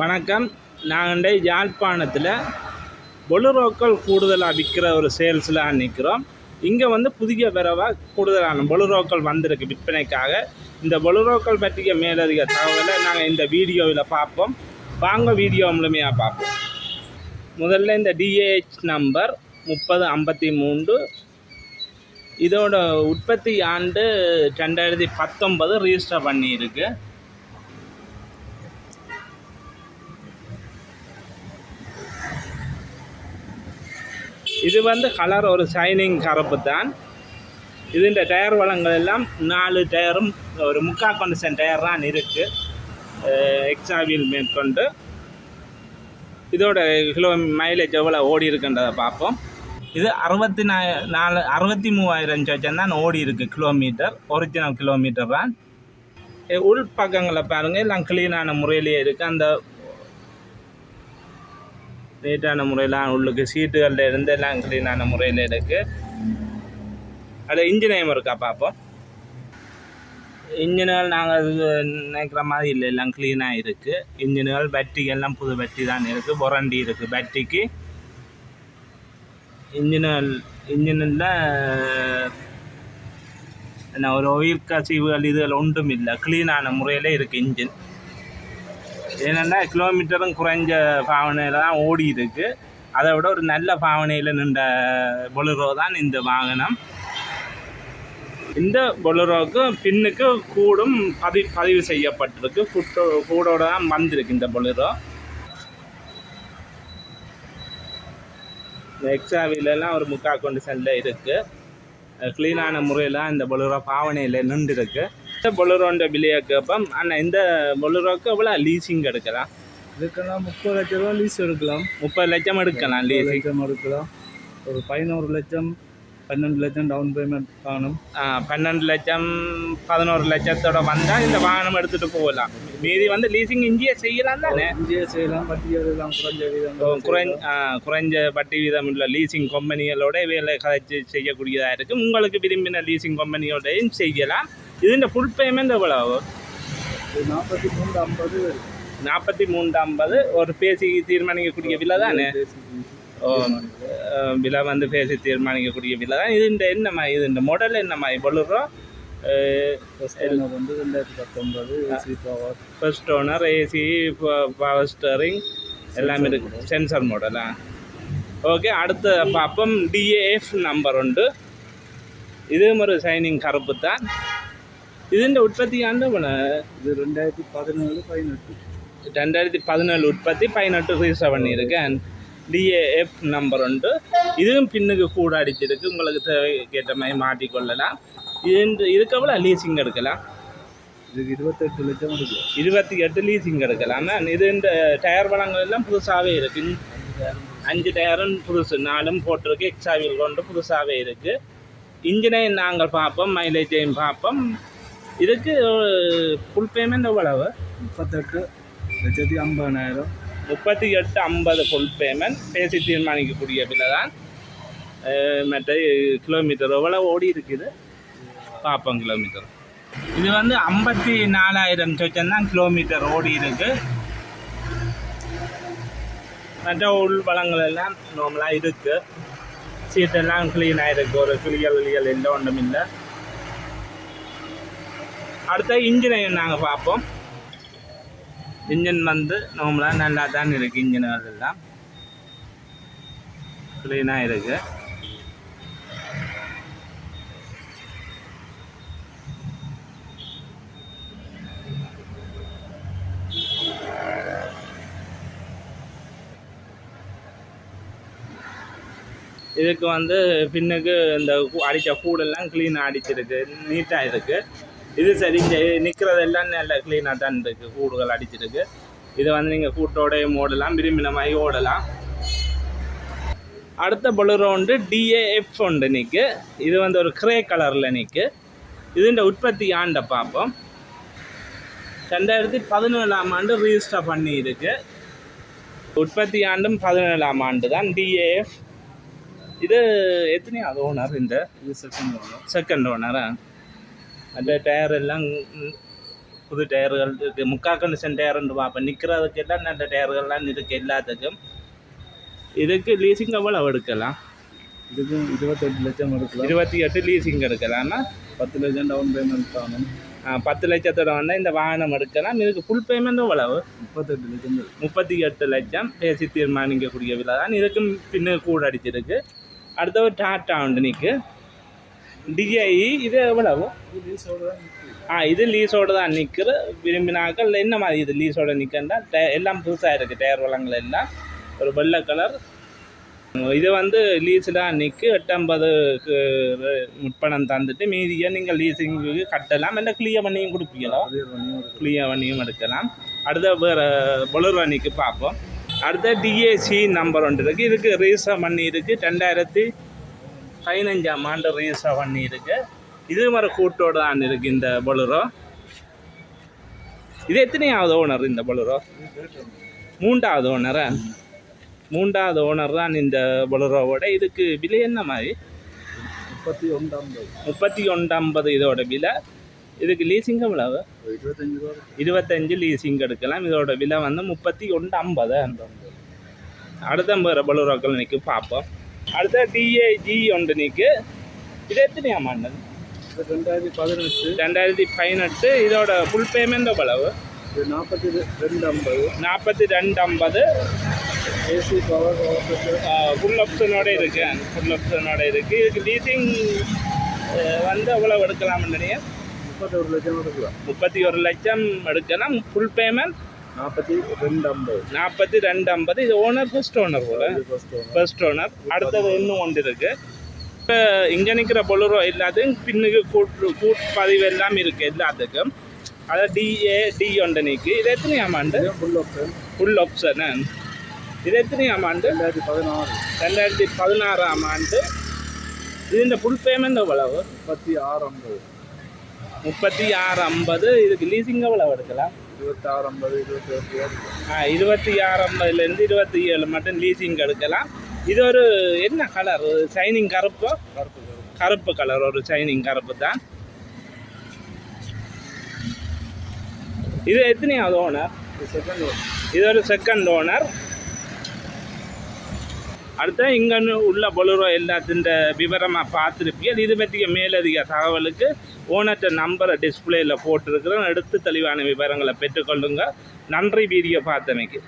வணக்கம். நாங்கள் யாழ்ப்பாணத்தில் பொலுரோக்கள் கூடுதலாக விற்கிற ஒரு சேல்ஸில் நிற்கிறோம் இங்கே வந்து புதிய வரவாக கூடுதலான பொலுரோக்கள் வந்திருக்கு விற்பனைக்காக. இந்த பொலுரோக்கள் பற்றிய மேலதிக தகவலை நாங்கள் இந்த வீடியோவில் பார்ப்போம். வாங்க வீடியோ முழுமையாக பார்ப்போம். முதல்ல இந்த டிஏஹெச் நம்பர் முப்பது ஐம்பத்தி மூன்று. இதோட உற்பத்தி ஆண்டு ரெண்டாயிரத்தி பத்தொன்பது ரிஜிஸ்டர் பண்ணியிருக்கு. இது வந்து கலர் ஒரு ஷைனிங் கருப்பு தான். இதுன்ற டயர் வளங்கள் எல்லாம் நாலு டயரும் ஒரு முக்கால் கண்டிஷன் டயர் தான் இருக்குது எக்ஸ்ட்ரா வீல் மேற்கொண்டு. இதோட கிலோ மைலேஜ் எவ்வளோ ஓடி இருக்குன்றதை பார்ப்போம். இது அறுபத்தி நா நாலு அறுபத்தி மூவாயிரம் சொச்சம் தான் ஓடி இருக்கு கிலோமீட்டர் ஒரிஜினல் கிலோமீட்டர் தான். உள் பக்கங்களை பாருங்கள் எல்லாம் க்ளீனான முறையிலேயே இருக்குது அந்த நீட்டான முறையில் உள்ளுக்கு சீட்டுகளில் இருந்து எல்லாம் க்ளீனான முறையில் இருக்குது அது இன்ஜினியம் இருக்கா பார்ப்போம் இன்ஜின்கள் நாங்கள் நினைக்கிற மாதிரி இல்லை எல்லாம் க்ளீனாக இருக்குது இன்ஜின்கள் பேட்டரி எல்லாம் புது பேட்டரி தான் இருக்குது வாரண்டி இருக்குது பேட்டரிக்கு இன்ஜின்கள் இன்ஜினில் என்ன ஒரு ஒயில் கசிவுகள் இதுகள் ஒன்றும் இல்லை. க்ளீனான முறையில் இருக்குது இன்ஜின் என்னென்னா கிலோமீட்டரும் குறைஞ்ச பாவனையில் தான் ஓடி இருக்கு அதை விட ஒரு நல்ல பாவனையில் நின்ற பொலுரோ தான் இந்த வாகனம். இந்த பொலுரோவுக்கு பின்னுக்கு கூடும் பதி பதிவு செய்யப்பட்டிருக்கு. கூட்டோ கூடோட தான் வந்திருக்கு இந்த பொலுரோ எக்ஸாவிலெல்லாம் ஒரு முக்கா கொண்டு செல்ல இருக்குது க்ளீனான முறையில் இந்த பொலுரோ பாவனையில் நின்றுருக்கு. பொலுரோன்ற விலையை கேட்போம். ஆனால் இந்த பொலுரோக்கு எவ்வளோ லீசிங் எடுக்கலாம்? இதுக்கெல்லாம் முப்பது லட்ச ரூபா லீஸ் எடுக்கலாம். முப்பது லட்சம் எடுக்கலாம் லீசிங் லட்சம் எடுக்கலாம். ஒரு பதினோரு லட்சம் பன்னெண்டு லட்சம் டவுன் பேமெண்ட் காணும். பன்னெண்டு லட்சம் பதினோரு லட்சத்தோட வந்தால் இந்த வாகனம் எடுத்துகிட்டு போகலாம். மீதி வந்து லீசிங் இங்கேயே செய்யலாம் தானே? இங்கேயே செய்யலாம். வட்டி எல்லாம் குறைஞ்ச வீதம் குறைஞ்ச குறைஞ்ச வட்டி வீதம் உள்ள லீசிங் கம்பெனிகளோட வேலை கதைச்சு செய்யக்கூடியதாக இருக்குது உங்களுக்கு விரும்பின லீசிங் கம்பெனியோடையும் செய்யலாம். இதுன்ற ஃபுல் பேமெண்ட் எவ்வளவு நாற்பத்தி மூணு ஐம்பது நாற்பத்தி மூன்று ஐம்பது ஒரு பேசி தீர்மானிக்கக்கூடிய விலை தானே ஓ அஹ், விலை வந்து பேசி தீர்மானிக்கக்கூடிய விலை தான் இது இந்த என்னம்மா இது இந்த மாடல் என்னம்மா இவ்வளோ ஃபர்ஸ்ட் ஓனர் வந்து ரெண்டாயிரத்தி பத்தொன்பது AC power first owner AC power steering எல்லாமே இருக்கு சென்சர் மாடலா ஓகே அடுத்து பார்ப்போம் டிஏஎஃப் நம்பர் உண்டு இதுவும் ஒரு ஷைனிங் கருப்பு தான் ഇതിൻ്റെ ഉത്പത്തി ആണ്ട് இது ரெண்டாயிரத்தி பதினேழு பதினெட்டு ரெண்டாயிரத்தி பதினேழு உற்பத்தி பதினெட்டு ரிஜிஸ்டர் பண்ணியிருக்கேன் டிஏஎஃப் நம்பர் உண்டு இதுவும் பின்னுக்கு கூட அடிச்சிருக்கு உங்களுக்கு தேவைக்கேற்ற மாதிரி மாட்டிக்கொள்ளலாம் இது இதுக்கு எவ்வளோ லீசிங் எடுக்கலாம் இதுக்கு இருபத்தெட்டு லட்சம் எடுக்கலாம் இருபத்தி எட்டு லீசிங் எடுக்கலாம் நான் இது இந்த டயர் வளங்கள் எல்லாம் புதுசாகவே இருக்கு அஞ்சு டயரும் புதுசு நாலும் போட்டிருக்கு எக்ஸாவில் கொண்டு புதுசாகவே இருக்குது இன்ஜினை நாங்கள் பார்ப்போம் மைலேஜையும் பார்ப்போம் இதுக்கு ஃபுல் பேமெண்ட் எவ்வளவு முப்பத்தெட்டு லட்சத்தி ஐம்பதாயிரம் முப்பத்தி எட்டு ஐம்பது ஃபுல் பேமெண்ட் பேசி தீர்மானிக்கக்கூடிய விலை தான் அஹ் மற்ற கிலோமீட்டர் எவ்வளோ ஓடி இருக்குது பார்ப்போம் கிலோமீட்டர் இது வந்து ஐம்பத்தி நாலாயிரம் சொச்சம் தான் கிலோமீட்டர் ஓடி இருக்கு மற்ற உள் வளங்கள் எல்லாம் நார்மலாக இருக்கு சீட்டெல்லாம் க்ளீனாக இருக்கு ஒரு கிளியல் கிளியல் இல்லை ஒன்றும் இல்லை அடுத்த இன்ஜினையும் நாங்கள் பார்ப்போம். இன்ஜின் வந்து நார்மலாக நல்லா தான் இருக்குது இன்ஜின்கள் எல்லாம் க்ளீனாக இருக்குது இதுக்கு வந்து பின்னுக்கு இந்த அடித்த கூடெல்லாம் க்ளீனாக அடிச்சிருக்கு நீட்டாக இருக்குது இது சரி நிற்கிறதெல்லாம் நல்ல க்ளீனாக தான் இருக்குது கூடுகள் அடிச்சிருக்கு. இதை வந்து நீங்கள் கூட்டோடய ஓடலாம் விரும்பின மாதிரி ஓடலாம். அடுத்த பொலுரோ உண்டு டிஏஎஃப் உண்டு நிற்கு இது வந்து ஒரு கிரே கலரில் நிற்கு இதுன்ற உற்பத்தி ஆண்டை பார்ப்போம் ரெண்டாயிரத்தி பதினேழாம் ஆண்டு ரிஜிஸ்டர் பண்ணி இருக்கு உற்பத்தி ஆண்டும் பதினேழாம் ஆண்டு தான் டிஏஎஃப் இது எத்தனையாவது ஓனர் இந்த? இது செகண்ட் ஓனர் செகண்ட் ஓனரா அந்த டயர் எல்லாம் புது டயர்கள் இருக்குது முக்கா கண்டிஷன் டயர்னு பார்ப்பேன் நிற்கிறதுக்கு எல்லாம் நல்ல டயர்கள்லாம் இருக்குது எல்லாத்துக்கும். இதுக்கு லீசிங் எவ்வளோ எடுக்கலாம்? இதுக்கும் இருபத்தெட்டு லட்சம் எடுக்கலாம். இருபத்தி எட்டு லீசிங் எடுக்கலாம்னா பத்து லட்சம் டவுன் பேமெண்ட் ஆகணும் பத்து லட்சத்தோட வந்தால் இந்த வாகனம் எடுக்கலாம். இதுக்கு ஃபுல் பேமெண்ட் எவ்வளவு? முப்பத்தெட்டு லட்சம். முப்பத்தி எட்டு லட்சம். பேசி தீர்மானிக்கக்கூடிய விலை தான். இதுக்கும் பின்னு கூட அடிச்சிருக்கு. அடுத்த ஒரு டாட்டா உண்டு நிற்கு டிஐ இது எவ்வளவு? இது லீஸோட தான் ஆ இது லீஸோட தான் நிற்கிற விரும்பினாக்கள் என்ன மாதிரி இது லீஸோட நிற்கண்டா எல்லாம் புதுசாக இருக்குது டயர் வளங்கள் எல்லாம். ஒரு வெள்ளை கலர். இது வந்து லீஸில் நிற்கு எட்டம்பதுக்கு முற்பணம் தந்துட்டு மீதியை நீங்கள் லீஸிங்குக்கு கட்டலாம். இல்லை கிளியர் பண்ணியும் கொடுப்பீங்களோ? பண்ணியும் கிளியர் பண்ணியும் எடுக்கலாம். அடுத்த வேறு பொலர்வணிக்கு பார்ப்போம். அடுத்த டிஏசி நம்பர் ஒன்று இருக்குது இதுக்கு ரீசன் பண்ணி இருக்குது ரெண்டாயிரத்தி பதினஞ்சாம் ஆண்டு ரீசர் பண்ணியிருக்கு. இதே இது மாதிரி கூட்டோடு தான் இருக்குது இந்த பொலரோ. இது எத்தனையாவது ஓனர் இந்த பொலரோ? மூன்றாவது ஓனரா மூன்றாவது ஓனர் தான் இந்த பொலரோவோட இதுக்கு விலை என்ன மாதிரி? முப்பத்தி ஒன்றாம் முப்பத்தி ஒன்று ஐம்பது இதோட விலை. இதுக்கு லீசிங் எவ்வளவு? இருபத்தஞ்சு லீசிங் எடுக்கலாம். இதோட விலை வந்து முப்பத்தி ஒன்று ஐம்பது அடுத்த வேறு பலுரோக்கள் இன்னைக்கு பார்ப்போம். அடுத்த டிஏஜி ஒன்று நிற்கு இது எத்தனை ஆமாண்டது இது ரெண்டாயிரத்தி பதினெட்டு ரெண்டாயிரத்தி பதினெட்டு இதோட ஃபுல் பேமெண்ட் எவ்வளவு நாற்பத்தி ரெண்டு ஐம்பது நாற்பத்தி ரெண்டு ஐம்பது ஏசி பவர் ஃபுல் ஆப்ஷனோட இருக்கு ஃபுல் ஆப்ஷனோட இருக்குது இதுக்கு லீசிங் வந்து எவ்வளோ எடுக்கலாம்னு நினைக்கிறேன் முப்பத்தொரு லட்சம் எடுக்கலாம் முப்பத்தி ஒரு லட்சம் எடுக்கலாம் ஃபுல் பேமெண்ட் நாற்பத்தி ரெண்டு ஐம்பது நாற்பத்தி ரெண்டு ஐம்பது இது ஓனர் ஃபர்ஸ்ட் ஓனர் போல. ஃபர்ஸ்ட் ஓனர் அடுத்தது இன்னும் ஒன்று இருக்கு. இப்போ இங்கே நிற்கிற பொலுரோ எல்லாத்தையும் பின்னுக்கு கூட்டு கூட்டு பதிவு எல்லாம் இருக்குது எல்லாத்துக்கும். அதாவது டிஏ டி ஒன்று நிற்கு இது எத்தனை ஆமாண்டு ஃபுல் ஆப்ஷன் ஃபுல் ஆப்ஷன் இது எத்தனை ஆமாண்டு ரெண்டாயிரத்தி பதினாறு. ரெண்டாயிரத்தி பதினாறாம் ஆண்டு இது இந்த ஃபுல் பேமெண்ட் எவ்வளவு? முப்பத்தி ஆறு ஐம்பது முப்பத்தி ஆறு ஐம்பது இதுக்கு லீசிங் எவ்வளவு எடுக்கலாம்? இருபத்தாறு ஐம்பது இருபத்தி ஏழு இருபத்தி ஆறு ஐம்பதுலேருந்து இருபத்தி ஏழு மட்டும் லீசிங் எடுக்கலாம். இது ஒரு என்ன கலர் ஷைனிங் கருப்போ? கருப்பு கருப்பு. கலர் ஒரு ஷைனிங் கருப்பு தான். இது எத்தனையாவது ஓனர் செகண்ட் ஒன் இது ஒரு செகண்ட் ஓனர் அடுத்த இங்கே உள்ள பொலுரோ எல்லாத்தின் விவரமாக பார்த்துருப்பீங்க இது பற்றிய மேலதிக தகவலுக்கு ஓனர்கிட்ட நம்பரை டிஸ்பிளேயில் போட்டிருக்கிறோம் எடுத்து தெளிவான விவரங்களை பெற்றுக்கொள்ளுங்க. நன்றி வீடியோ பார்த்தமைக்கு.